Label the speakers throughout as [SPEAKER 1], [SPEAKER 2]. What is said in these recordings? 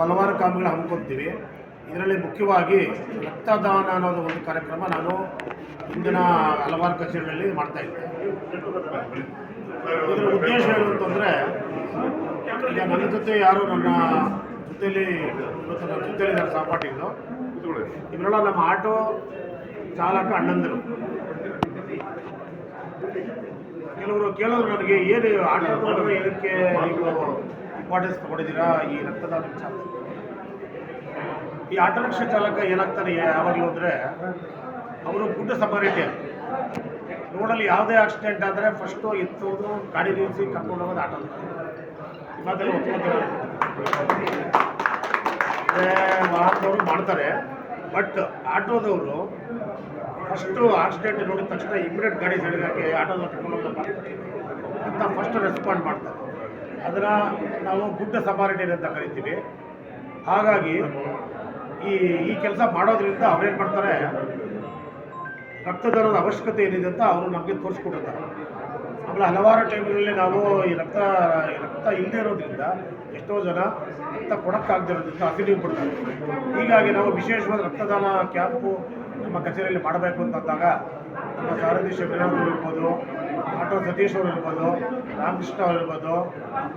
[SPEAKER 1] ಹಲವಾರು ಕಾಮಗಳು ಹಮ್ಮಿಕೊಳ್ತೀವಿ ಇದರಲ್ಲಿ ಮುಖ್ಯವಾಗಿ ರಕ್ತದಾನ ಅನ್ನೋದು ಒಂದು ಕಾರ್ಯಕ್ರಮ ನಾನು ಇಂದಿನ ಹಲವಾರು ಕಚೇರಿಗಳಲ್ಲಿ ಮಾಡ್ತಾ ಇದ್ದೆ. ಇದರ ಉದ್ದೇಶ ಏನು ಅಂತಂದರೆ, ಈಗ ನನ್ನ ಜೊತೆ ಯಾರು ನನ್ನ ಜೊತೆಯಲ್ಲಿ, ಇವತ್ತು ನನ್ನ ಜೊತೆಲಿದ್ದಾರೆ ಸಹಪಾಠಿಗಳು. ಇವರೆಲ್ಲ ನಮ್ಮ ಆಟೋ ಚಾಲಕ ಅಣ್ಣಂದರು. ಕೆಲವರು ಕೇಳೋರು ನನಗೆ, ಏನು ಆಟೋ ಏನಕ್ಕೆ ನೀವು ಇಂಪಾರ್ಟೆನ್ಸ್ ತಗೊಂಡಿದ್ದೀರಾ? ಈ ರಕ್ತದಾನ ವಿಚಾರ. ಈ ಆಟೋ ರಿಕ್ಷಾ ಚಾಲಕ ಏನಾಗ್ತಾನೆ ಯಾವಾಗಲೂ ಅಂದರೆ, ಅವರು ಗುಡ್ಡ ಸಮಾರಿಟಿ. ರೋಡಲ್ಲಿ ಯಾವುದೇ ಆಕ್ಸಿಡೆಂಟ್ ಆದರೆ ಫಸ್ಟು ಎತ್ತೋದು, ಗಾಡಿ ನಿಲ್ಲಿಸಿ ಕರ್ಕೊಂಡು ಹೋಗೋದು ಆಟೋ ಇವಾಗೆಲ್ಲ ಒಪ್ಕೊತಾರೆ ಮಾಡ್ತಾರೆ. ಬಟ್ ಆಟೋದವರು ಫಸ್ಟು ಆಕ್ಸಿಡೆಂಟ್ ನೋಡಿದ ತಕ್ಷಣ ಇಮಿಡಿಯೇಟ್ ಗಾಡಿ ಸೈಡ್ಗೆ ಹಾಕಿ ಆಟೋದಲ್ಲಿ ಕರ್ಕೊಂಡು ಹೋಗ್ತಾರೆ ಅಂತ ಫಸ್ಟ್ ರೆಸ್ಪಾಂಡ್ ಮಾಡ್ತಾರೆ. ಅದನ್ನು ನಾವು ಗುಡ್ಡ ಸಮಾರಣೆ ಅಂತ ಕರಿತೀವಿ. ಹಾಗಾಗಿ ಈ ಈ ಕೆಲಸ ಮಾಡೋದ್ರಿಂದ ಅವ್ರೇನು ಮಾಡ್ತಾರೆ? ರಕ್ತದಾನದ ಅವಶ್ಯಕತೆ ಏನಿದೆ ಅಂತ ಅವರು ನಮಗೆ ತೋರಿಸ್ಕೊಟ್ಟಿರ್ತಾರೆ. ಆಮೇಲೆ ಹಲವಾರು ಟೈಮ್ಗಳಲ್ಲಿ ನಾವು ಈ ರಕ್ತ ರಕ್ತ ಇಲ್ಲದೆ ಇರೋದ್ರಿಂದ ಎಷ್ಟೋ ಜನ ರಕ್ತ ಕೊಡೋಕ್ಕಾಗದಿರೋದ್ರಿಂದ ಹಸಿರು ಕೊಡ್ತಾರೆ ಹೀಗಾಗಿ ನಾವು ವಿಶೇಷವಾದ ರಕ್ತದಾನ ಕ್ಯಾಂಪು ನಮ್ಮ ಕಚೇರಿಯಲ್ಲಿ ಮಾಡಬೇಕು ಅಂತಂದಾಗ ನಮ್ಮ ಸಾರಥಿ ಶಬರಿನಾಥ್ ಅವರು ಇರ್ಬೋದು ಆಟೋ ಸತೀಶ್ ಅವರು ಇರ್ಬೋದು, ರಾಮಕೃಷ್ಣ ಅವರು ಇರ್ಬೋದು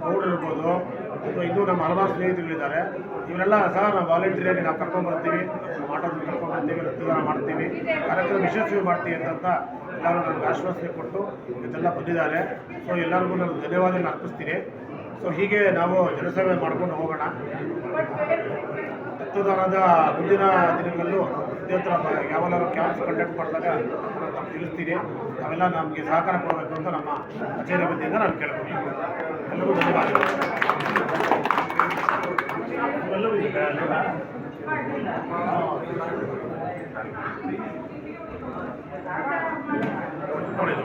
[SPEAKER 1] ಅವರು ಇರ್ಬೋದು, ಅಥವಾ ಇನ್ನೂ ನಮ್ಮ ಹಲವಾರು ಸ್ನೇಹಿತರುಗಳಿದ್ದಾರೆ ಇವರೆಲ್ಲ ಸಹ ನಾವು ವಾಲಂಟಿಯರಾಗಿ ನಾವು ಕರ್ಕೊಂಡ್ಬರ್ತೀವಿ ನಮ್ಮ ಆಟೋದಲ್ಲಿ ಕರ್ಕೊಂಡ್ಬರ್ತೀವಿ ರಕ್ತದಾನ ಮಾಡ್ತೀವಿ. ಕಾರ್ಯಕ್ರಮ ಯಶಸ್ವಿ ಮಾಡ್ತೀವಿ ಅಂತ ಎಲ್ಲರೂ ನನಗೆ ಆಶ್ವಾಸನೆ ಕೊಟ್ಟು ಇದೆಲ್ಲ ಬಂದಿದ್ದಾರೆ. ಸೊ ಎಲ್ಲರಿಗೂ ನಾನು ಧನ್ಯವಾದಗಳನ್ನು ಅರ್ಪಿಸ್ತೀನಿ. ಸೊ ಹೀಗೆ ನಾವು ಜನಸೇವೆ ಮಾಡ್ಕೊಂಡು ಹೋಗೋಣ. ರಕ್ತದಾನದ ಮುಂದಿನ ದಿನಗಳಲ್ಲೂ ಇದೇ ಥರ ಯಾವೆಲ್ಲಾರು ಕ್ಯಾಂಪ್ಸ್ ಕಂಡಕ್ಟ್ ಮಾಡಿದಾಗ ನಾನು ತಮ್ಗೆ ತಿಳಿಸ್ತೀನಿ ಅವೆಲ್ಲ ನಮಗೆ ಸಹಕಾರ ಕೊಡಬೇಕು ಅಂತ ನಮ್ಮ ಕಚೇರಿ ವತಿಯಿಂದ ನಾನು ಕೇಳ್ತೀನಿ ಎಲ್ಲರಿಗೂ ಧನ್ಯವಾದಗಳು ಇವೆಲ್ಲವೂ ಇದೆ ಅಲ್ವಾ? ನೋಡಿ ಇದು.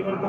[SPEAKER 1] ಇವತ್ತು